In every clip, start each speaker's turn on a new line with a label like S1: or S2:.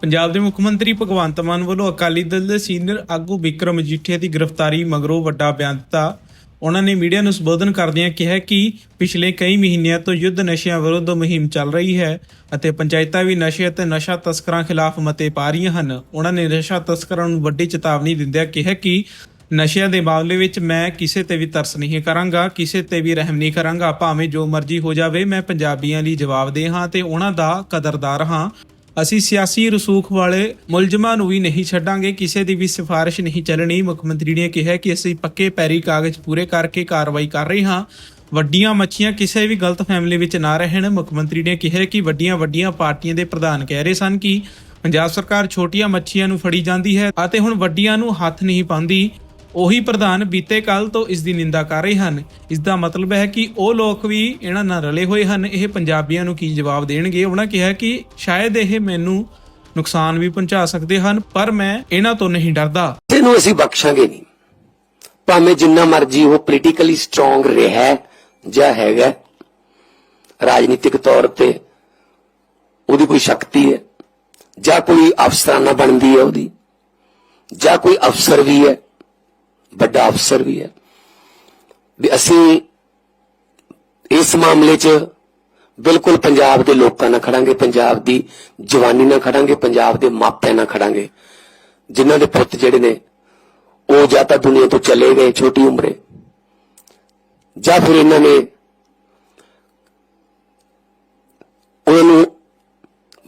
S1: ਪੰਜਾਬ ਦੇ ਮੁੱਖ ਮੰਤਰੀ ਭਗਵੰਤ ਮਾਨ ਵੱਲੋਂ ਅਕਾਲੀ ਦਲ ਦੇ ਸੀਨੀਅਰ ਆਗੂ ਵਿਕਰਮ ਮਜੀਠੀਆ ਦੀ ਗ੍ਰਿਫਤਾਰੀ ਮਗਰੋਂ ਵੱਡਾ ਬਿਆਨ ਦਿੱਤਾ। ਉਹਨਾਂ ਨੇ ਮੀਡੀਆ ਨੂੰ ਸੰਬੋਧਨ ਕਰਦਿਆਂ ਕਿਹਾ ਕਿ ਪਿਛਲੇ ਕਈ ਮਹੀਨਿਆਂ ਤੋਂ ਯੁੱਧ ਨਸ਼ਿਆਂ ਵਿਰੁੱਧ ਮੁਹਿੰਮ ਚੱਲ ਰਹੀ ਹੈ ਅਤੇ ਪੰਚਾਇਤਾਂ ਵੀ ਨਸ਼ੇ ਅਤੇ ਨਸ਼ਾ ਤਸਕਰਾਂ ਖਿਲਾਫ ਮਤੇ ਪਾ ਰਹੀਆਂ ਹਨ। ਉਹਨਾਂ ਨੇ ਨਸ਼ਾ ਤਸਕਰਾਂ ਨੂੰ ਵੱਡੀ ਚੇਤਾਵਨੀ ਦਿੰਦਿਆਂ ਕਿਹਾ ਕਿ ਨਸ਼ਿਆਂ ਦੇ ਮਾਮਲੇ ਵਿੱਚ ਮੈਂ ਕਿਸੇ ਤੇ ਵੀ ਤਰਸ ਨਹੀਂ ਕਰਾਂਗਾ, ਕਿਸੇ ਤੇ ਵੀ ਰਹਿਮ ਨਹੀਂ ਕਰਾਂਗਾ। ਭਾਵੇਂ ਜੋ ਮਰਜ਼ੀ ਹੋ ਜਾਵੇ, ਮੈਂ ਪੰਜਾਬੀਆਂ ਲਈ ਜਵਾਬਦੇਹ ਹਾਂ ਤੇ ਉਹਨਾਂ ਦਾ ਕਦਰਦਾਰ ਹਾਂ। ਅਸੀਂ ਸਿਆਸੀ ਰਸੂਖ ਵਾਲੇ ਮੁਲਜ਼ਮਾਂ ਨੂੰ ਵੀ ਨਹੀਂ ਛੱਡਾਂਗੇ, ਕਿਸੇ ਦੀ ਵੀ ਸਿਫਾਰਿਸ਼ ਨਹੀਂ ਚੱਲਣੀ। ਮੁੱਖ ਮੰਤਰੀ ਨੇ ਕਿਹਾ ਕਿ ਅਸੀਂ ਪੱਕੇ ਪੈਰੀ ਕਾਗਜ਼ ਪੂਰੇ ਕਰਕੇ ਕਾਰਵਾਈ ਕਰ ਰਹੇ ਹਾਂ। ਵੱਡੀਆਂ ਮੱਛੀਆਂ ਕਿਸੇ ਵੀ ਗਲਤ ਫੈਮਿਲੀ ਵਿੱਚ ਨਾ ਰਹਿਣ। ਮੁੱਖ ਮੰਤਰੀ ਨੇ ਕਿਹਾ ਕਿ ਵੱਡੀਆਂ ਵੱਡੀਆਂ ਪਾਰਟੀਆਂ ਦੇ ਪ੍ਰਧਾਨ ਕਹਿ ਰਹੇ ਸਨ ਕਿ ਪੰਜਾਬ ਸਰਕਾਰ ਛੋਟੀਆਂ ਮੱਛੀਆਂ ਨੂੰ ਫੜੀ ਜਾਂਦੀ ਹੈ ਅਤੇ ਹੁਣ ਵੱਡੀਆਂ ਨੂੰ ਹੱਥ ਨਹੀਂ ਪਾਉਂਦੀ। ਉਹੀ ਪ੍ਰਧਾਨ ਬੀਤੇ ਕੱਲ ਤੋਂ ਇਸ ਦੀ ਨਿੰਦਾ ਕਰ ਰਹੇ ਹਨ। ਇਸ ਦਾ ਮਤਲਬ ਹੈ ਕਿ ਉਹ ਲੋਕ ਵੀ ਇਹਨਾਂ ਨਾਲ ਰਲੇ ਹੋਏ ਹਨ। ਇਹ ਪੰਜਾਬੀਆਂ ਨੂੰ ਕੀ ਜਵਾਬ ਦੇਣਗੇ? ਉਹਨਾਂ ਕਿਹਾ ਕਿ ਸ਼ਾਇਦ ਇਹ ਮੈਨੂੰ ਨੁਕਸਾਨ ਵੀ ਪਹੁੰਚਾ ਸਕਦੇ ਹਨ, ਪਰ ਮੈਂ ਇਹਨਾਂ ਤੋਂ ਨਹੀਂ ਡਰਦਾ।
S2: ਕਿਸੇ ਅਸੀਂ ਬਖਸ਼ਾਂਗੇ ਨਹੀਂ। ਭਾਵੇਂ ਜਿੰਨਾ ਮਰਜ਼ੀ ਉਹ ਪੋਲੀਟੀਕਲੀ ਸਟਰੋਂਗ ਰਿਹਾ ਜਾਂ ਹੈਗਾ ਰਾਜਨੀਤਿਕ ਤੌਰ ਤੇ ਉਹਦੀ ਕੋਈ ਸ਼ਕਤੀ ਹੈ, ਜਾਂ ਕੋਈ ਅਫਸਰਾਨਾ ਬਣਦੀ ਹੈ ਉਹਦੀ, ਜਾਂ ਕੋਈ ਅਫਸਰ ਵੀ ਹੈ। ਵੱਡਾ ਅਫਸਰ ਵੀ ਹੈ। ਵੀ ਅਸੀਂ ਇਸ ਮਾਮਲੇ 'ਚ ਬਿਲਕੁਲ ਪੰਜਾਬ ਦੇ ਲੋਕਾਂ ਨਾਲ ਖੜਾਂਗੇ, ਪੰਜਾਬ ਦੀ ਜਵਾਨੀ ਨਾਲ ਖੜਾਂਗੇ, ਪੰਜਾਬ ਦੇ ਮਾਪਿਆਂ ਨਾਲ ਖੜਾਂਗੇ। ਜਿਨ੍ਹਾਂ ਦੇ ਪੁੱਤ ਜਿਹੜੇ ਨੇ, ਉਹ ਜਾਂ ਤਾਂ ਦੁਨੀਆ ਤੋਂ ਚਲੇ ਗਏ ਛੋਟੀ ਉਮਰੇ, ਜਾਂ ਫਿਰ ਇਹਨਾਂ ਨੇ ਉਹਨਾਂ ਨੂੰ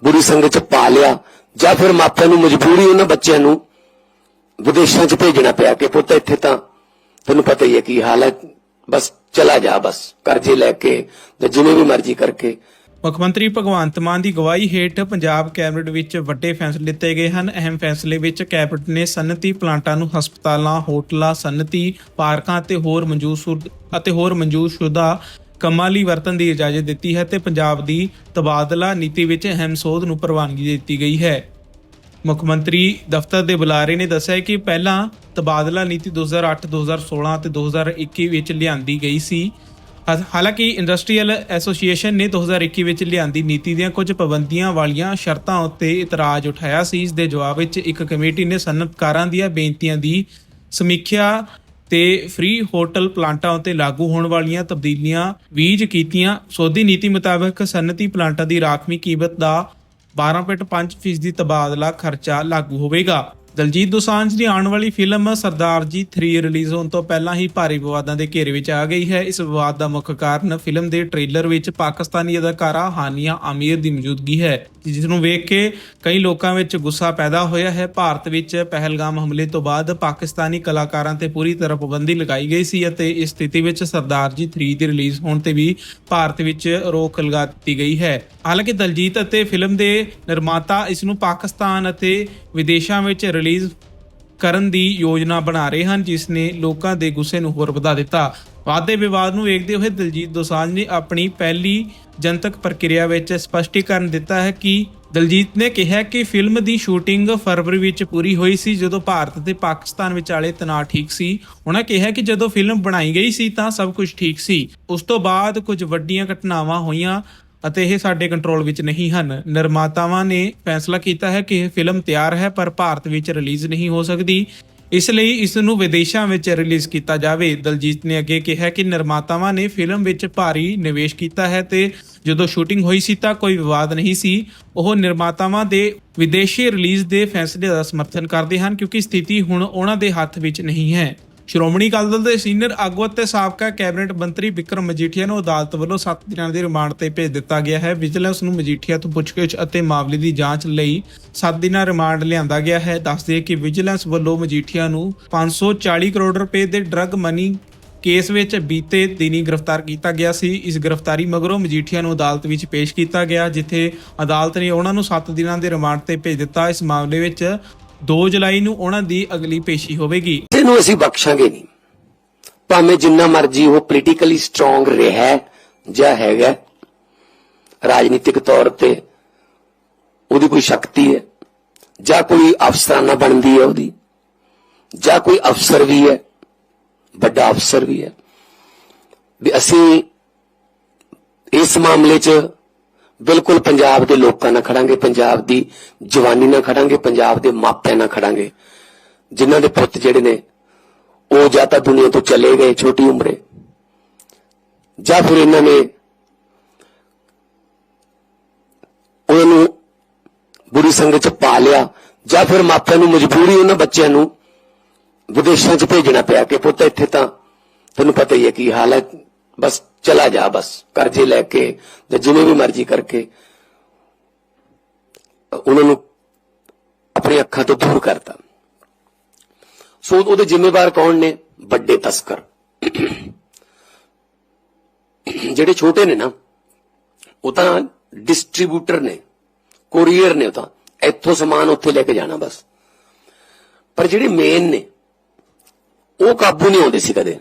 S2: ਬੁਰੀ ਸੰਗਤ ਚ ਪਾ ਲਿਆ, ਜਾਂ ਫਿਰ ਮਾਪਿਆਂ ਨੂੰ ਮਜਬੂਰੀ ਉਹਨਾਂ ਬੱਚਿਆਂ ਨੂੰ ਵਿਦੇਸ਼ਾਂ ਚ ਭੇਜਣਾ ਪਿਆ ਕਿ ਪੁੱਤ ਇੱਥੇ ਤਾਂ ਤੈਨੂੰ ਪਤਾ ਹੀ ਹੈ ਕੀ ਹਾਲ ਹੈ ਬਸ ਚਲਾ ਜਾ, ਬਸ ਕਰਜ਼ੇ ਲੈ ਕੇ ਜਾਂ ਜਿਵੇਂ ਵੀ ਮਰਜ਼ੀ ਕਰਕੇ।
S1: ਮੁੱਖ ਮੰਤਰੀ ਭਗਵੰਤ ਮਾਨ ਦੀ ਗਵਾਹੀ ਹੇਠ ਪੰਜਾਬ ਕੈਬਨਿਟ ਵਿੱਚ ਵੱਡੇ ਫੈਸਲੇ ਲਿੱਤੇ ਗਏ ਹਨ। ਅਹਿਮ ਫੈਸਲੇ ਵਿੱਚ ਕੈਬਨਿਟ ਨੇ ਸਨਅਤੀ ਪਲਾਂਟਾਂ ਨੂੰ ਹਸਪਤਾਲਾਂ, ਹੋਟਲਾਂ, ਸਨਅਤੀ ਪਾਰਕਾਂ ਅਤੇ ਹੋਰ ਮਨਜ਼ੂਰ ਅਤੇ ਹੋਰ ਮਨਜ਼ੂਰਸ਼ੁਦਾ ਕੰਮਾਂ ਲਈ ਵਰਤਣ ਦੀ ਇਜਾਜ਼ਤ ਦਿੱਤੀ ਹੈ ਤੇ ਪੰਜਾਬ ਦੀ ਤਬਾਦਲਾ ਨੀਤੀ ਵਿੱਚ ਅਹਿਮ ਸੋਧ ਨੂੰ ਪ੍ਰਵਾਨਗੀ ਦਿੱਤੀ ਗਈ ਹੈ। ਮੁੱਖ ਮੰਤਰੀ ਦਫ਼ਤਰ ਦੇ ਬੁਲਾਰੇ ਨੇ, ਦੱਸਿਆ ਕਿ ਪਹਿਲਾਂ ਤਬਾਦਲਾ ਨੀਤੀ 2008 2016 ਅਤੇ 2021 ਵਿੱਚ ਲਿਆਂਦੀ ਗਈ ਸੀ। ਹਾਲਾਂਕਿ ਇੰਡਸਟਰੀਅਲ ਐਸੋਸੀਏਸ਼ਨ ਨੇ 2021 ਵਿੱਚ ਲਿਆਂਦੀ ਨੀਤੀ ਦੀਆਂ ਕੁਝ ਪਾਬੰਦੀਆਂ ਵਾਲੀਆਂ ਸ਼ਰਤਾਂ ਉੱਤੇ ਇਤਰਾਜ਼ ਉਠਾਇਆ ਸੀ। ਇਸ ਦੇ ਜਵਾਬ ਵਿੱਚ ਇੱਕ ਕਮੇਟੀ ਨੇ ਸਨਅਤਕਾਰਾਂ ਦੀਆਂ ਬੇਨਤੀਆਂ ਦੀ ਸਮੀਖਿਆ ਤੇ ਫ੍ਰੀ ਹੋਟਲ ਪਲਾਂਟਾਂ ਉੱਤੇ ਲਾਗੂ ਹੋਣ ਵਾਲੀਆਂ ਤਬਦੀਲੀਆਂ ਵੀਜ ਕੀਤੀਆਂ। ਸੋਧੀ ਨੀਤੀ ਮੁਤਾਬਕ ਸਨਅਤੀ ਪਲਾਂਟਾਂ ਦੀ ਰਾਖਵੀਂ ਕੀਮਤ ਦਾ 12.5% ਫੀਸਦੀ ਤਬਾਦਲਾ ਖਰਚਾ ਲਾਗੂ ਹੋਵੇਗਾ। ਦਲਜੀਤ ਦੋਸਾਂਝ ਦੀ ਆਉਣ ਵਾਲੀ ਫਿਲਮ ਸਰਦਾਰ ਜੀ 3 ਰਿਲੀਜ਼ ਹੋਣ ਤੋਂ ਪਹਿਲਾਂ ਹੀ ਭਾਰੀ ਵਿਵਾਦਾਂ ਦੇ ਘੇਰੇ ਵਿੱਚ ਆ ਗਈ ਹੈ। ਇਸ ਵਿਵਾਦ ਦਾ ਮੁੱਖ ਕਾਰਨ ਫਿਲਮ ਦੇ ਟ੍ਰੇਲਰ ਵਿੱਚ ਪਾਕਿਸਤਾਨੀ ਅਦਾਕਾਰਾ ਹਾਨੀਆ ਆਮੀਰ ਦੀ ਮੌਜੂਦਗੀ ਹੈ। ਜਿਸ ਨੂੰ ਵੇਖ ਕੇ ਕਈ ਲੋਕਾਂ ਵਿੱਚ ਗੁੱਸਾ ਪੈਦਾ ਹੋਇਆ ਹੈ। ਭਾਰਤ ਵਿੱਚ ਪਹਿਲਗਾਮ ਹਮਲੇ ਤੋਂ ਬਾਅਦ ਪਾਕਿਸਤਾਨੀ ਕਲਾਕਾਰਾਂ ਤੇ ਪੂਰੀ ਤਰ੍ਹਾਂ ਪਾਬੰਦੀ ਲਗਾਈ ਗਈ ਸੀ ਅਤੇ ਇਸ ਸਥਿਤੀ ਵਿੱਚ ਸਰਦਾਰ ਜੀ 3 ਦੀ ਰਿਲੀਜ਼ ਹੋਣ ਤੇ ਵੀ ਭਾਰਤ ਵਿੱਚ ਰੋਕ ਲਗਾ ਦਿੱਤੀ ਗਈ ਹੈ। ਹਾਲਾਂਕਿ ਦਲਜੀਤ ਅਤੇ ਫਿਲਮ ਦੇ ਨਿਰਮਾਤਾ ਇਸ ਨੂੰ ਪਾਕਿਸਤਾਨ ਅਤੇ ਵਿਦੇਸ਼ਾਂ ਵਿੱਚ ਰਿਲੀਜ਼ ਕਰਨ ਦੀ ਯੋਜਨਾ ਬਣਾ ਰਹੇ ਹਨ, ਜਿਸ ਨੇ ਲੋਕਾਂ ਦੇ ਗੁੱਸੇ ਨੂੰ ਹੋਰ ਵਧਾ ਦਿੱਤਾ। ਵਾਦੇ ਵਿਵਾਦ ਨੂੰ ਵੇਖਦੇ ਹੋਏ ਦਲਜੀਤ ਦੋਸਾਂਝ ਨੇ ਆਪਣੀ ਪਹਿਲੀ ਜਨਤਕ ਪ੍ਰਕਿਰਿਆ ਵਿੱਚ ਸਪਸ਼ਟੀਕਰਨ ਦਿੱਤਾ ਹੈ ਕਿ ਦਲਜੀਤ ਨੇ ਕਿਹਾ ਕਿ ਫਿਲਮ ਦੀ ਸ਼ੂਟਿੰਗ ਫਰਵਰੀ ਵਿੱਚ ਪੂਰੀ ਹੋਈ ਸੀ, ਜਦੋਂ ਭਾਰਤ ਤੇ ਪਾਕਿਸਤਾਨ ਵਿਚਾਲੇ ਤਣਾਅ ਠੀਕ ਸੀ। ਉਹਨਾਂ ਕਿਹਾ ਕਿ ਜਦੋਂ ਫਿਲਮ ਬਣਾਈ ਗਈ ਸੀ, ਤਾਂ ਸਭ ਕੁਝ ਠੀਕ ਸੀ। ਉਸ ਤੋਂ ਬਾਅਦ ਕੁਝ ਵੱਡੀਆਂ ਘਟਨਾਵਾਂ ਹੋਈਆਂ। ਅਤੇ ਇਹ ਸਾਡੇ ਕੰਟਰੋਲ ਵਿੱਚ ਨਹੀਂ ਹਨ। ਨਿਰਮਾਤਾਵਾਂ ਨੇ ਫੈਸਲਾ ਕੀਤਾ ਹੈ ਕਿ ਇਹ ਫਿਲਮ ਤਿਆਰ ਹੈ, ਪਰ ਭਾਰਤ ਵਿੱਚ ਰਿਲੀਜ਼ ਨਹੀਂ ਹੋ ਸਕਦੀ। ਇਸ ਲਈ ਇਸ ਨੂੰ ਵਿਦੇਸ਼ਾਂ ਵਿੱਚ ਰਿਲੀਜ਼ ਕੀਤਾ ਜਾਵੇ। ਦਲਜੀਤ ਨੇ ਅੱਗੇ ਕਿਹਾ ਕਿ ਨਿਰਮਾਤਾਵਾਂ ਨੇ ਫਿਲਮ ਵਿੱਚ ਭਾਰੀ ਨਿਵੇਸ਼ ਕੀਤਾ ਹੈ ਤੇ ਜਦੋਂ ਸ਼ੂਟਿੰਗ ਹੋਈ ਸੀ ਤਾਂ ਕੋਈ ਵਿਵਾਦ ਨਹੀਂ ਸੀ। ਉਹ ਨਿਰਮਾਤਾਵਾਂ ਦੇ ਵਿਦੇਸ਼ੀ ਰਿਲੀਜ਼ ਦੇ ਫੈਸਲੇ ਦਾ ਸਮਰਥਨ ਕਰਦੇ ਹਨ, ਕਿਉਂਕਿ ਸਥਿਤੀ ਹੁਣ ਉਹਨਾਂ ਦੇ ਹੱਥ ਵਿੱਚ ਨਹੀਂ ਹੈ। ਸ਼੍ਰੋਮਣੀ ਅਕਾਲੀ ਦਲ ਦੇ ਸੀਨੀਅਰ ਆਗੂ ਅਤੇ ਸਾਬਕਾ ਕੈਬਨਿਟ ਮੰਤਰੀ ਵਿਕਰਮ ਮਜੀਠੀਆ ਨੂੰ ਅਦਾਲਤ ਵੱਲੋਂ 7 ਦਿਨਾਂ ਦੀ ਰਿਮਾਂਡ ਤੇ ਭੇਜ ਦਿੱਤਾ ਗਿਆ ਹੈ। ਵਿਜੀਲੈਂਸ ਨੂੰ ਮਜੀਠੀਆ ਤੋਂ ਪੁੱਛਗਿੱਛ ਅਤੇ ਮਾਮਲੇ ਦੀ ਜਾਂਚ ਲਈ 7 ਦਿਨਾਂ ਰਿਮਾਂਡ ਲਿਆਂਦਾ ਗਿਆ ਹੈ। ਦੱਸਦੇ ਕਿ ਵਿਜੀਲੈਂਸ ਵੱਲੋਂ ਮਜੀਠੀਆ ਨੂੰ 540 ਕਰੋੜ ਰੁਪਏ ਦੇ ਡਰੱਗ ਮਨੀ ਕੇਸ ਵਿੱਚ ਬੀਤੇ ਦਿਨੀ ਗ੍ਰਿਫਤਾਰ ਕੀਤਾ ਗਿਆ ਸੀ। ਇਸ ਗ੍ਰਿਫਤਾਰੀ ਮਗਰੋਂ ਮਜੀਠੀਆ ਨੂੰ ਅਦਾਲਤ ਵਿੱਚ ਪੇਸ਼ ਕੀਤਾ ਗਿਆ, ਜਿੱਥੇ ਅਦਾਲਤ ਨੇ ਉਹਨਾਂ ਨੂੰ 7 ਦਿਨਾਂ ਦੇ ਰਿਮਾਂਡ ਤੇ ਭੇਜ ਦਿੱਤਾ। ਇਸ ਮਾਮਲੇ ਵਿੱਚ 2 ਜੁਲਾਈ ਨੂੰ ਉਹਨਾਂ ਦੀ ਅਗਲੀ ਪੇਸ਼ੀ ਹੋਵੇਗੀ।
S2: ਕਿਸੇ ਅਸੀਂ ਬਖਸ਼ਾਂਗੇ ਨਹੀਂ। ਭਾਵੇਂ ਜਿੰਨਾ ਮਰਜ਼ੀ ਉਹ ਪੋਲੀਟੀਕਲੀ ਸਟਰੋਂਗ ਰਿਹਾ ਜਾਂ ਹੈਗਾ ਰਾਜਨੀਤਿਕ ਤੌਰ ਤੇ ਉਹਦੀ ਕੋਈ ਸ਼ਕਤੀ ਹੈ, ਜਾਂ ਕੋਈ ਅਫਸਰਾਨਾ ਬਣਦੀ ਹੈ ਉਹਦੀ, ਜਾਂ ਕੋਈ ਅਫਸਰ ਵੀ ਹੈ, ਵੱਡਾ ਅਫਸਰ ਵੀ ਹੈ। ਵੀ ਅਸੀਂ ਇਸ ਮਾਮਲੇ 'ਚ ਬਿਲਕੁਲ ਪੰਜਾਬ ਦੇ ਲੋਕਾਂ ਨਾਲ ਖੜਾਂਗੇ, ਪੰਜਾਬ ਦੀ ਜਵਾਨੀ ਨਾਲ ਖੜਾਂਗੇ, ਪੰਜਾਬ ਦੇ ਮਾਪਿਆਂ ਨਾਲ ਖੜਾਂਗੇ। ਜਿਨ੍ਹਾਂ ਦੇ ਪੁੱਤ ਜਿਹੜੇ ਨੇ, ਉਹ ਜਾਂ ਤਾਂ ਦੁਨੀਆ ਤੋਂ ਚਲੇ ਗਏ ਛੋਟੀ ਉਮਰੇ, ਜਾਂ ਫਿਰ ਇਹਨਾਂ ਨੇ ਉਹਨਾਂ ਨੂੰ ਬੁਰੀ ਸੰਗਤ ਚ ਪਾ ਲਿਆ, ਜਾਂ ਫਿਰ ਮਾਪਿਆਂ ਨੂੰ ਮਜਬੂਰੀ ਉਹਨਾਂ ਬੱਚਿਆਂ ਨੂੰ ਵਿਦੇਸ਼ਾਂ ਚ ਭੇਜਣਾ ਪਿਆ ਕਿ ਪੁੱਤ ਇੱਥੇ ਤਾਂ ਤੈਨੂੰ ਪਤਾ ਹੀ ਹੈ ਕੀ ਹਾਲ ਹੈ ਬਸ ਚਲਾ ਜਾ ਬਸ ਕਰਜ਼ੇ ਲੈ ਕੇ ਜਾਂ ਜਿਵੇਂ ਵੀ ਮਰਜ਼ੀ ਕਰਕੇ, ਉਹਨਾਂ ਨੂੰ ਆਪਣੀ ਅੱਖਾਂ ਤੋਂ ਦੂਰ ਕਰਤਾ। ਸੋ ਉਹਦੇ ਜ਼ਿੰਮੇਵਾਰ ਕੌਣ ਨੇ? ਵੱਡੇ ਤਸਕਰ। ਜਿਹੜੇ ਛੋਟੇ ਨੇ ਨਾ, ਉਹ ਤਾਂ ਡਿਸਟ੍ਰੀਬਿਊਟਰ ਨੇ, ਕੋਰੀਅਰ ਨੇ ਉਹ ਤਾਂ। ਇੱਥੋਂ ਸਮਾਨ ਉੱਥੇ ਲੈ ਕੇ ਜਾਣਾ ਬਸ। ਪਰ ਜਿਹੜੇ ਮੇਨ ਨੇ, ਉਹ ਕਾਬੂ ਨਹੀਂ ਆਉਂਦੇ ਸੀ ਕਦੇ।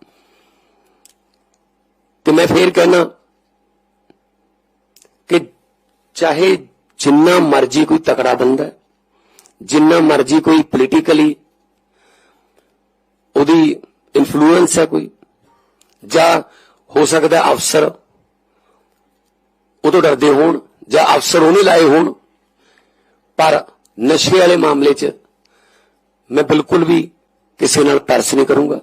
S2: ਤੇ ਮੈਂ ਫੇਰ ਕਹਿੰਦਾ ਕਿ ਚਾਹੇ ਜਿੰਨਾ ਮਰਜ਼ੀ ਕੋਈ ਤਕੜਾ ਬੰਦਾ ਜਿੰਨਾ ਮਰਜ਼ੀ ਕੋਈ ਪੋਲੀਟੀਕਲੀ ਉਹਦੀ ਇਨਫਲੂਐਂਸ ਹੈ ਕੋਈ, ਜਾਂ ਹੋ ਸਕਦਾ ਅਫਸਰ ਉਹ ਤੋਂ ਡਰਦੇ ਹੋਣ, ਜਾਂ ਅਫਸਰ ਉਹਨੇ ਲਾਏ ਹੋਣ, ਪਰ ਨਸ਼ੇ ਵਾਲੇ ਮਾਮਲੇ 'ਚ ਮੈਂ ਬਿਲਕੁਲ ਵੀ ਕਿਸੇ ਨਾਲ ਤਰਸ ਨਹੀਂ ਕਰੂੰਗਾ,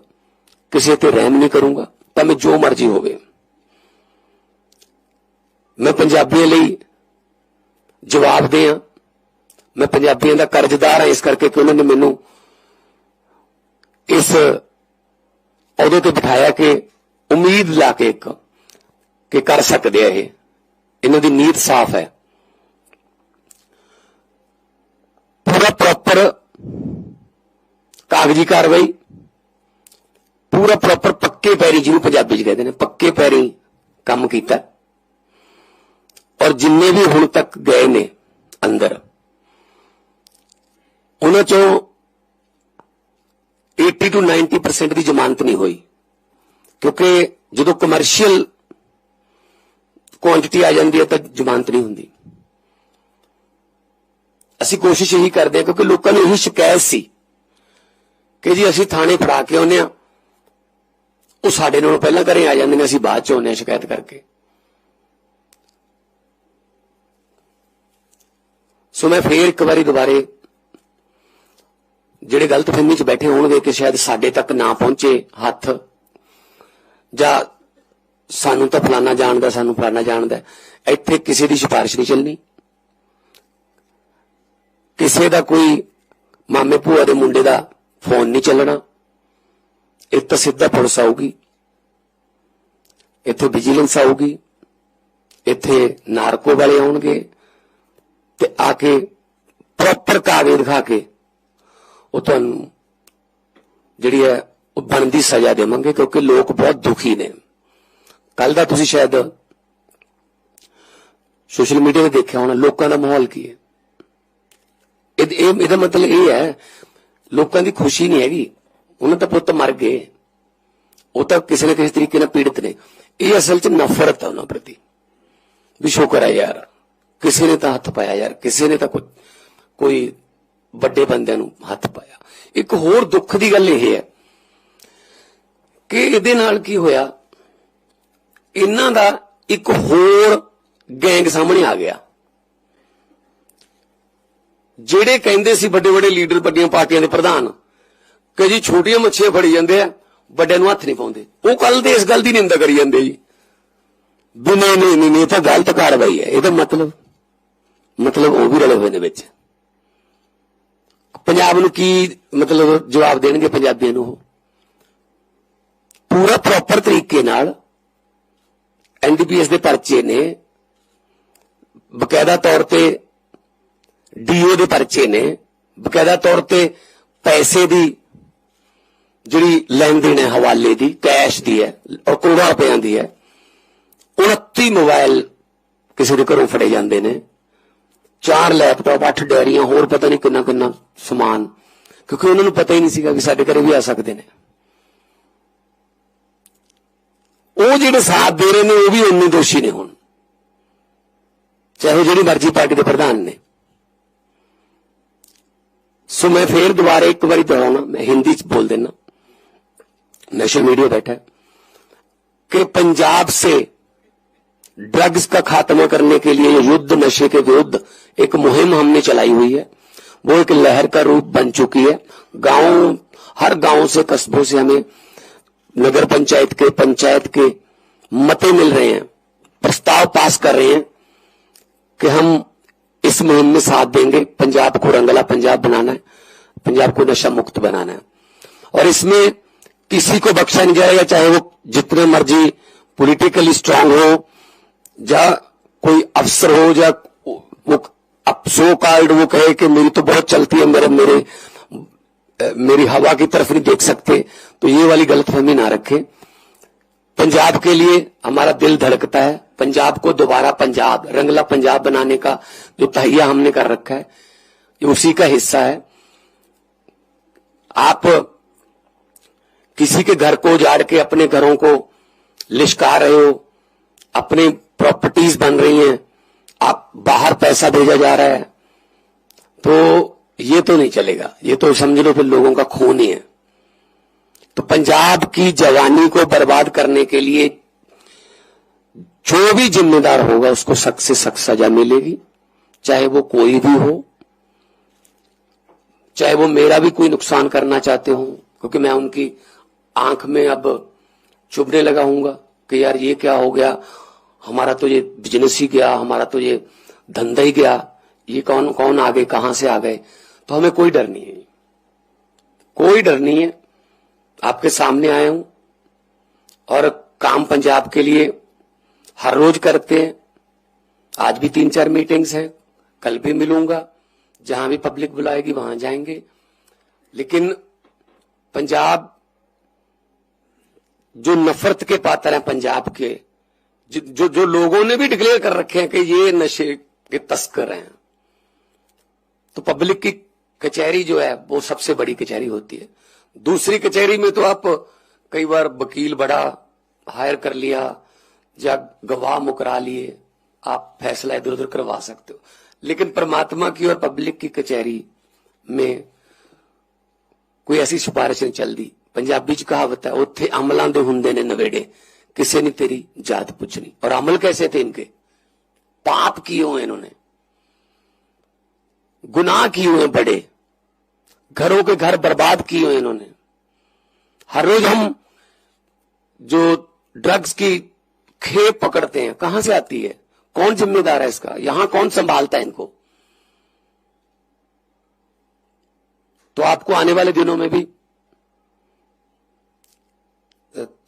S2: ਕਿਸੇ ਤੇ ਰਹਿਮ ਨਹੀਂ ਕਰੂੰਗਾ ਤਾਂ ਮੈਂ ਜੋ ਮਰਜ਼ੀ ਹੋਵੇ। ਮੈਂ ਪੰਜਾਬੀਆਂ ਲਈ ਜਵਾਬ ਦੇ ਆ ਮੈਂ ਪੰਜਾਬੀਆਂ ਦਾ ਕਰਜ਼ਦਾਰ ਹਾਂ, ਇਸ ਕਰਕੇ ਕਿ ਉਹਨਾਂ ਨੇ ਮੈਨੂੰ ਇਸ ਅਹੁਦੇ ਤੇ ਬਿਠਾਇਆ ਕਿ ਉਮੀਦ ਲਾ ਕੇ ਇੱਕ, ਕਿ ਕਰ ਸਕਦੇ ਆ ਇਹ। ਇਹਨਾਂ ਦੀ ਨੀਤ ਸਾਫ਼ ਹੈ। ਪੂਰਾ ਪ੍ਰੋਪਰ ਕਾਗਜ਼ੀ ਕਾਰਵਾਈ, ਪੂਰਾ ਪ੍ਰੋਪਰ ਪੱਕੇ ਪੈਰੀ ਜਿਹਨੂੰ ਪੰਜਾਬੀ ਚ ਕਹਿੰਦੇ ਨੇ, ਪੱਕੇ ਪੈਰੀ ਕੰਮ ਕੀਤਾ। ਔਰ ਜਿੰਨੇ ਵੀ ਹੁਣ ਤੱਕ ਗਏ ਨੇ ਅੰਦਰ, ਉਹਨਾਂ ਚੋਂ 80 ਤੋਂ 90% ਦੀ ਜ਼ਮਾਨਤ ਨਹੀਂ ਹੋਈ। ਕਿਉਂਕਿ ਜਦੋਂ ਕਮਰਸ਼ੀਅਲ ਕੁਆਂਟੀਟੀ ਆ ਜਾਂਦੀ ਹੈ ਤਾਂ ਜ਼ਮਾਨਤ ਨਹੀਂ ਹੁੰਦੀ। ਅਸੀਂ ਕੋਸ਼ਿਸ਼ ਇਹੀ ਕਰਦੇ ਹਾਂ ਕਿਉਂਕਿ ਲੋਕਾਂ ਨੂੰ ਇਹੀ ਸ਼ਿਕਾਇਤ ਸੀ ਕਿ ਜੀ ਅਸੀਂ ਥਾਣੇ ਫੜਾ ਕੇ ਆਉਂਦੇ ਆ ਉਹ ਸਾਡੇ ਨਾਲੋਂ ਪਹਿਲਾਂ ਘਰੇ ਆ ਜਾਂਦੇ ਨੇ, ਅਸੀਂ ਬਾਅਦ ਚ ਆਉਂਦੇ ਆ ਸ਼ਿਕਾਇਤ ਕਰਕੇ। ਸੋ ਮੈਂ ਫੇਰ ਇੱਕ ਵਾਰੀ ਦੁਬਾਰੇ ਜਿਹੜੇ ਗਲਤਫਹਿਮੀ ਚ ਬੈਠੇ ਹੋਣਗੇ ਕਿ ਸ਼ਾਇਦ ਸਾਡੇ ਤੱਕ ਨਾ ਪਹੁੰਚੇ ਹੱਥ, ਜਾਂ ਸਾਨੂੰ ਤਾਂ ਫਲਾਨਾ ਜਾਣਦਾ, ਸਾਨੂੰ ਫਲਾਨਾ ਜਾਣਦਾ ਇੱਥੇ ਕਿਸੇ ਦੀ ਸਿਫਾਰਿਸ਼ ਨਹੀਂ ਚੱਲਣੀ। ਕਿਸੇ ਦਾ ਕੋਈ ਮਾਮੇ ਭੂਆ ਦੇ ਮੁੰਡੇ ਦਾ ਫੋਨ ਨਹੀਂ ਚੱਲਣਾ। ਇਹ ਤਾਂ ਸਿੱਧਾ ਪੁਲਿਸ ਆਊਗੀ। ਇੱਥੇ ਵਿਜੀਲੈਂਸ ਆਊਗੀ। ਇੱਥੇ ਨਾਰਕੋ ਵਾਲੇ ਆਉਣਗੇ। ਤੇ ਆ ਕੇ ਪ੍ਰੋਪਰ ਕਾਗਜ਼ ਦਿਖਾ ਕੇ ਉਹ ਤੁਹਾਨੂੰ ਜਿਹੜੀ ਹੈ ਉਹ ਬਣਦੀ ਸਜ਼ਾ ਦੇਵਾਂਗੇ, ਕਿਉਂਕਿ ਲੋਕ ਬਹੁਤ ਦੁਖੀ ਨੇ। ਕੱਲ ਦਾ ਤੁਸੀਂ ਸ਼ਾਇਦ ਸੋਸ਼ਲ ਮੀਡੀਆ ਤੇ ਦੇਖਿਆ ਹੋਣਾ, ਲੋਕਾਂ ਦਾ ਮਾਹੌਲ ਕੀ ਹੈ? ਇਹ ਇਹਦਾ ਮਤਲਬ ਇਹ ਹੈ, ਲੋਕਾਂ ਦੀ ਖੁਸ਼ੀ ਨਹੀਂ ਹੈਗੀ। ਉਹਨਾਂ ਦਾ ਪੁੱਤ ਮਰ ਗਏ। ਉਹ ਤਾਂ ਕਿਸੇ ਨਾ ਕਿਸੇ ਤਰੀਕੇ ਨਾਲ ਪੀੜਤ ਨੇ। ਇਹ ਅਸਲ 'ਚ ਨਫ਼ਰਤ ਹੈ ਉਹਨਾਂ ਪ੍ਰਤੀ। ਵੀ ਸ਼ੁਕਰ ਹੈ ਯਾਰ। ਕਿਸੇ ਨੇ ਤਾਂ ਹੱਥ ਪਾਇਆ ਯਾਰ ਕਿਸੇ ਨੇ ਤਾਂ ਕੋਈ ਕੋਈ ਵੱਡੇ ਬੰਦਿਆਂ ਨੂੰ ਹੱਥ ਪਾਇਆ। ਇੱਕ ਹੋਰ ਦੁੱਖ ਦੀ ਗੱਲ ਇਹ ਹੈ ਕਿ ਇਹਦੇ ਨਾਲ ਕੀ ਹੋਇਆ? ਇਹਨਾਂ ਦਾ ਇੱਕ ਹੋਰ ਗੈਂਗ ਸਾਹਮਣੇ ਆ ਗਿਆ। ਜਿਹੜੇ ਕਹਿੰਦੇ ਸੀ ਵੱਡੇ ਵੱਡੇ ਲੀਡਰ ਵੱਡੀਆਂ ਪਾਰਟੀਆਂ ਦੇ ਪ੍ਰਧਾਨ ਕਿ ਜੀ ਛੋਟੀਆਂ ਮੱਛੀਆਂ ਫੜੀ ਜਾਂਦੇ ਆ ਵੱਡਿਆਂ ਨੂੰ ਹੱਥ ਨਹੀਂ ਪਾਉਂਦੇ। ਉਹ ਕੱਲ ਦੇ ਇਸ ਗੱਲ ਦੀ ਨਿੰਦਾ ਕਰੀ ਜਾਂਦੇ ਜੀ। ਵੀ ਨਹੀਂ ਨਹੀਂ ਨਹੀਂ ਨਹੀਂ, ਇਹ ਤਾਂ ਗਲਤ ਕਾਰਵਾਈ ਹੈ। ਇਹਦਾ ਮਤਲਬ ਮਤਲਬ ਉਹ ਵੀ ਰਲੇ ਹੋਏ ਨੇ ਵਿੱਚ। ਪੰਜਾਬ ਨੂੰ ਕੀ ਮਤਲਬ ਜਵਾਬ ਦੇਣਗੇ ਪੰਜਾਬੀਆਂ ਨੂੰ ਉਹ? ਪੂਰਾ ਪ੍ਰੋਪਰ ਤਰੀਕੇ ਨਾਲ ਐਨਡੀਪੀਐਸ ਦੇ ਪਰਚੇ ਨੇ। ਬਕਾਇਦਾ ਤੌਰ ਤੇ ਡੀਓ ਦੇ ਪਰਚੇ ਨੇ। ਬਕਾਇਦਾ ਤੌਰ ਤੇ ਪੈਸੇ ਦੀ ਜਿਹੜੀ ਲੈਣ ਦੇਣ ਹੈ, ਹਵਾਲੇ ਦੀ, ਕੈਸ਼ ਦੀ ਹੈ, ਔਰ ਕਰੋੜਾਂ ਰੁਪਇਆਂ ਦੀ ਹੈ 29 ਮੋਬਾਈਲ ਕਿਸੇ ਦੇ ਘਰੋਂ ਫੜੇ ਜਾਂਦੇ ਨੇ। ਚਾਰ ਲੈਪਟਾਪ, ਅੱਠ ਡੈਰੀਆਂ ਹੋਰ ਪਤਾ ਨਹੀਂ ਕਿੰਨਾ ਕਿੰਨਾ ਸਮਾਨ। ਕਿਉਂਕਿ ਉਹਨਾਂ ਨੂੰ ਪਤਾ ਹੀ ਨਹੀਂ ਸੀਗਾ ਕਿ ਸਾਡੇ ਘਰੇ ਵੀ ਆ ਸਕਦੇ ਨੇ। ਉਹ ਜਿਹੜੇ ਸਾਥ ਦੇ ਰਹੇ ਨੇ, ਉਹ ਵੀ ਉਨੇ ਦੋਸ਼ੀ ਨੇ ਹੁਣ। ਚਾਹੇ ਜਿਹੜੀ ਮਰਜ਼ੀ ਪਾਰਟੀ ਦੇ ਪ੍ਰਧਾਨ ਨੇ। ਸੋ ਮੈਂ ਫੇਰ ਦੁਬਾਰੇ ਇੱਕ ਵਾਰੀ ਦੁਹਰਾਉਣਾ, ਮੈਂ ਹਿੰਦੀ ਚ ਬੋਲ ਦੇਣਾ ਨੈਸ਼ਨਲ ਮੀਡੀਆ ਬੈਠਾ ਕਿ ਪੰਜਾਬ ਸੇ ड्रग्स का खात्मा करने के लिए युद्ध, नशे के विरुद्ध एक मुहिम हमने चलाई हुई है। वो एक लहर का रूप बन चुकी है। गाँव, हर गाँव से कस्बों से हमें नगर पंचायत के पंचायत के मते मिल रहे हैं, प्रस्ताव पास कर रहे हैं कि हम इस मुहिम में साथ देंगे। पंजाब को रंगला पंजाब बनाना है, पंजाब को नशा मुक्त बनाना है। और इसमें किसी को बख्शा नहीं जाएगा, चाहे वो जितने मर्ज़ी पॉलिटिकली स्ट्रांग हो या कोई अफसर हो या वो सो कार्ड वो कहे कि मेरी तो बहुत चलती है मेरे मेरे मेरी हवा की तरफ़ नहीं देख सकते तो ये वाली गलतफहमी ना रखें। पंजाब के लिए हमारा दिल धड़कता है। पंजाब को दोबारा पंजाब, रंगला पंजाब बनाने का जो तहिया हमने कर रखा है, ये उसी का हिस्सा है। आप किसी के घर को उजाड़ के अपने घरों को लिशका रहे हो, अपनी प्रॉपर्टीज़ बन रही हैं। आप बाहर पैसा भेजा जा रहा है। तो ये तो नहीं चलेगा। ये तो समझ लो फिर लोगों का खून ही है। तो पंजाब की जवानी को बर्बाद करने के लिए जो भी जिम्मेदार होगा, उसको सख्त से सख्त सजा मिलेगी। चाहे वो कोई भी हो, चाहे वो मेरा भी कोई नुकसान करना चाहते हो, क्योंकि मैं उनकी आँख में अब चुभने लगा हूँगा कि यार ये क्या हो गया। हमारा तो ये बिज़नेस ही गया, हमारा तो ये धंधा ही गया, ये कौन कौन आ गए कहाँ से आ गए? तो हमें कोई डर नहीं है। कोई डर नहीं है। आपके सामने आया हूँ। और काम पंजाब के लिए हर रोज करते हैं। आज भी तीन चार मीटिंग्स हैं। कल भी मिलूँगा। जहाँ भी पब्लिक बुलाएगी, वहाँ जाएँगे। लेकिन पंजाब जो नफरत के पात्र हैं, पंजाब के जो जो, लोगों ने भी डिक्लेयर कर रखे हैं कि ये नशे के तस्कर हैं। तो पब्लिक की कचहरी जो है वो सबसे बड़ी कचहरी होती है। दूसरी कचहरी में तो आप कई बार वकील बड़ा हायर कर लिया या गवाह मुकरा लिए आप फैसला इधर उधर करवा सकते हो। लेकिन परमात्मा की और पब्लिक की कचहरी में कोई ऐसी सिफारिश नहीं चलती पंजाबी च कहावत है उत्थे अमलों के होंगे ने नबेडे किसी ने तेरी जात पूछनी। और अमल कैसे थे इनके? पाप किए हुए इन्होंने। गुनाह किए हुए बड़े। घरों के घर बर्बाद किए हुए इन्होंने। हर रोज हम जो ड्रग्स की खेप पकड़ते हैं, कहाँ से आती है? कौन जिम्मेदार है इसका? यहाँ कौन संभालता है इनको? तो आपको आने वाले दिनों में भी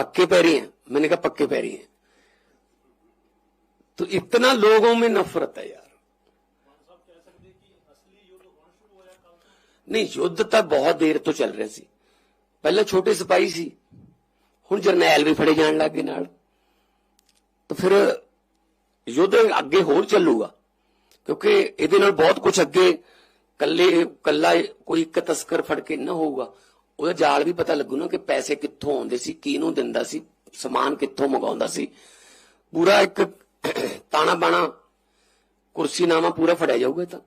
S2: पक्के पैरी हैं मैंने कहा पक्के पैरी हैं तो इतना लोगों में नफरत है यार ਨਹੀਂ ਯੁੱਧ ਤਾਂ ਬਹੁਤ ਦੇਰ ਤੋਂ ਚੱਲ ਰਿਹਾ ਸੀ ਪਹਿਲਾਂ ਛੋਟੇ ਸਿਪਾਹੀ ਸੀ ਹੁਣ ਜਰਨੈਲ ਵੀ ਫੜੇ ਜਾਣ ਲੱਗੇ ਨਾਲ ਤਾਂ ਫਿਰ ਯੁੱਧ ਅੱਗੇ ਹੋਰ ਚੱਲੂਗਾ ਕਿਉਂਕਿ ਇਹਦੇ ਨਾਲ ਬਹੁਤ ਕੁਝ ਅੱਗੇ ਕੱਲੇ ਕੱਲਾ ਕੋਈ ਇੱਕ ਤਸਕਰ ਫੜ ਕੇ ਨਾ ਹੋਊਗਾ ਉਹਦਾ ਜਾਲ ਵੀ ਪਤਾ ਲੱਗੂ ਨਾ ਕਿ ਪੈਸੇ ਕਿੱਥੋਂ ਆਉਂਦੇ ਸੀ, ਕਿਹਨੂੰ ਦਿੰਦਾ ਸੀ, ਸਮਾਨ ਕਿੱਥੋਂ ਮੰਗਾਉਂਦਾ ਸੀ। ਪੂਰਾ ਇੱਕ ਤਾਣਾ ਬਾਣਾ ਕੁਰਸੀ ਨਾਮਾ ਪੂਰਾ ਫੜਿਆ ਜਾਊਗਾ ਤਾਂ।